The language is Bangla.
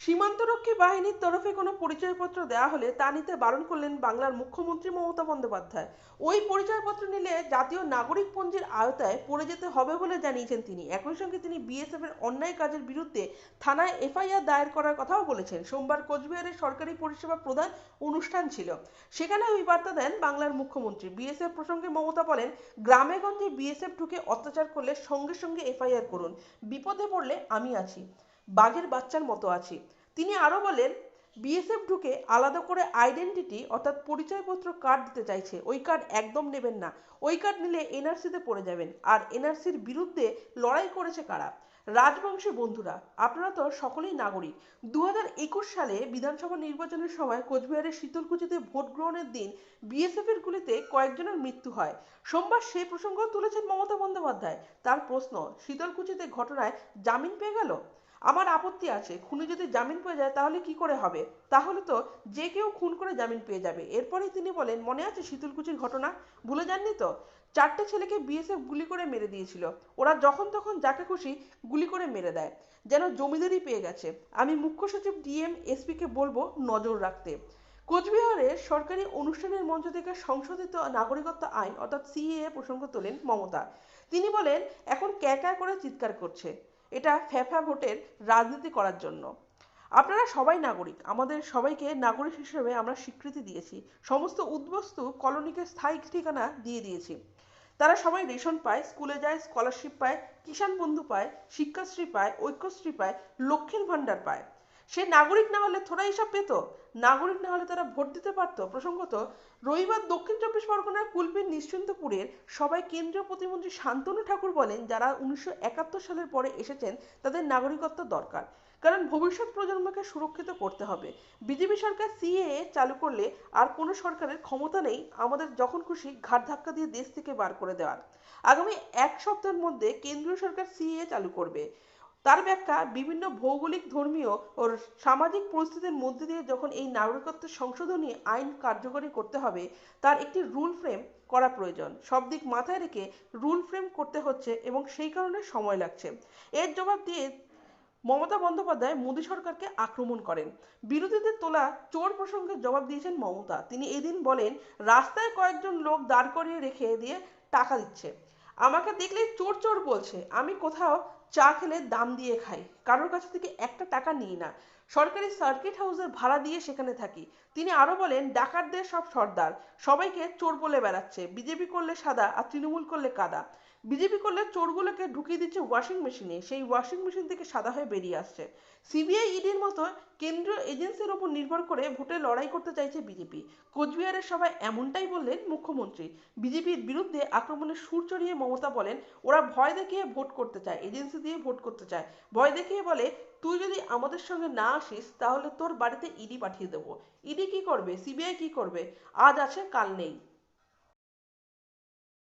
সীমান্তরক্ষী বাহিনীর তরফে কোনো পরিচয়পত্র দেওয়া হলে তা নিতে বারণ করলেন বাংলার মুখ্যমন্ত্রী মমতা বন্দ্যোপাধ্যায়। ওই পরিচয়পত্র নিলে জাতীয় নাগরিক পঞ্জির আওতায় পড়ে যেতে হবে বলে জানিয়েছেন তিনি। একই সঙ্গে তিনি বিএসএফ এর অন্যায় কাজের বিরুদ্ধে থানায় এফআইআর দায়ের করার কথাও বলেছেন। সোমবার কোচবিহারের সরকারি পরিষেবা প্রদান অনুষ্ঠান ছিল। সেখানে ওই বার্তা দেন বাংলার মুখ্যমন্ত্রী। বিএসএফ প্রসঙ্গে মমতা বলেন, গ্রামে গঞ্জে বিএসএফ ঢুকে অত্যাচার করলে সঙ্গে সঙ্গে এফআইআর করুন। বিপদে পড়লে আমি আছি। বাঘের বাচ্চার মতো আছি। তিনি আরও বলেন, বিএসএফ ঢুকে আলাদা করে আইডেন্টিটি অর্থাৎ পরিচয়পত্র কার্ড দিতে চাইছে। ওই কার্ড একদম নেবেন না। ওই কার্ড নিলে এনআরসিতে পড়ে যাবেন। আর এনআরসির বিরুদ্ধে লড়াই করেছে কারা? রাজবংশী বন্ধুরা, আপনারা তো সকলেই নাগরিক। দু হাজার একুশ সালে বিধানসভা নির্বাচনের সময় কোচবিহারের শীতলকুচিতে ভোট গ্রহণের দিন বিএসএফ এর গুলিতে কয়েকজনের মৃত্যু হয়। সোমবার সেই প্রসঙ্গ তুলেছেন মমতা বন্দ্যোপাধ্যায়। তার প্রশ্ন, শীতলকুচিতে ঘটনায় জামিন পেয়ে গেল? আমার আপত্তি আছে, খুনি যদি জামিন পেয়ে যায় তাহলে কি করে হবে? তাহলে তো যে কেউ খুন করে জামিন পেয়ে যাবে। এরপরেই তিনি বলেন, মনে আছে শীতলকুচির ঘটনা? ভুলে যাননি তো? চারটে ছেলেকে বিএসএফ গুলি করে মেরে দিয়েছিল। ওরা যখন তখন যাকে খুশি গুলি করে মেরে দেয়, যেন জমিদারি পেয়ে গেছে। আমি মুখ্য সচিব ডিএম এসপিকে বলব, নজর রাখতে। কোচবিহারের সরকারি অনুষ্ঠানের মঞ্চ থেকে সংশোধিত নাগরিকত্ব আইন, অর্থাৎ সিএএ, প্রসঙ্গ তোলেন মমতা। তিনি বলেন, এখন ক্যা করে চিৎকার করছে। এটা ফ্যাফা ভোটের রাজনীতি করার জন্য। আপনারা সবাই নাগরিক, আমাদের সবাইকে নাগরিক হিসেবে আমরা স্বীকৃতি দিয়েছি, সমস্ত উদ্বস্তু কলোনিকে স্থায়ী ঠিকানা দিয়ে দিয়েছি। তারা সবাই রেশন পায়, স্কুলে যায়, স্কলারশিপ পায়, কিষাণ বন্ধু পায়, শিক্ষাশ্রী পায়, ঐক্যশ্রী পায়, লক্ষ্মীর ভাণ্ডার পায়। সে নাগরিক না হলে থোড়া এসব পেত? নাগরিক না হলে তারা ভোট দিতে পারতো? প্রসঙ্গত, রবিবার দক্ষিণ চব্বিশ পরগনার কুলপির নিশ্চিন্তপুরের সবাই কেন্দ্রীয় প্রতিমন্ত্রী শান্তনু ঠাকুর বলেন, যারা উনিশশো একাত্তর সালের পরে এসেছেন, তাদের নাগরিকত্ব দরকার। কারণ ভবিষ্যৎ প্রজন্মকে সুরক্ষিত করতে হবে। বিজেপি সরকার সিএএ চালু করলে আর কোনো সরকারের ক্ষমতা নেই, আমাদের যখন খুশি ঘাট ধাক্কা দিয়ে দেশ থেকে বার করে দেওয়ার। আগামী এক সপ্তাহের মধ্যে কেন্দ্রীয় সরকার সিএএ চালু করবে। তার ব্যাখ্যা বিভিন্ন ভৌগোলিক, ধর্মীয় ও সামাজিক পরিস্থিতির মধ্যে দিয়ে যখন এই নাগরিকত্ব সংশোধনী আইন কার্যকরী করতে হবে, তার একটি রুল ফ্রেম করা প্রয়োজন। সব দিক মাথায় রেখে রুল ফ্রেম করতে হচ্ছে এবং সেই কারণে সময় লাগছে। এর জবাব দিয়ে মমতা বন্দ্যোপাধ্যায় মোদী সরকারকে আক্রমণ করেন। বিরোধীদের তোলা চোর প্রসঙ্গে জবাব দিয়েছেন মমতা। তিনি এদিন বলেন, রাস্তায় কয়েকজন লোক দাঁড় করিয়ে রেখে দিয়ে টাকা দিচ্ছে। আমাকে দেখলে চোর চোর বলছে। আমি কোথাও চা খেলে দাম দিয়ে খাই। কারোর কাছ থেকে একটা টাকা নিই না। সরকারি সার্কিট হাউসের ভাড়া দিয়ে সেখানে থাকি। তিনি আরও বলেন, ডাকাতদের সব সর্দার। সবাইকে চোর বলে বেড়াচ্ছে। বিজেপি করলে সাদা আর তৃণমূল করলে কাদা। বিজেপি করলে চোরগুলোকে ঢুকিয়ে দিচ্ছে ওয়াশিং মেশিনে সেই ওয়াশিং মেশিন থেকে সাদা হয়ে বেরিয়ে আসছে। সিবিআই ইডির মতো কেন্দ্রীয় এজেন্সির ওপর নির্ভর করে ভোটে লড়াই করতে চাইছে বিজেপি কোচবিহারের সবাই এমনটাই বললেন মুখ্যমন্ত্রী। বিজেপির বিরুদ্ধে আক্রমণের সুর চড়িয়ে মমতা বলেন, ওরা ভয় দেখিয়ে ভোট করতে চায়। এজেন্সি দিয়ে ভোট করতে চায়। ভয় দেখিয়ে বলে, তুই যদি আমাদের সঙ্গে না আসিস, তাহলে তোর বাড়িতে ইডি পাঠিয়ে দেবো। ইডি কি করবে? সিবিআই কি করবে? আজ আছে, কাল নেই।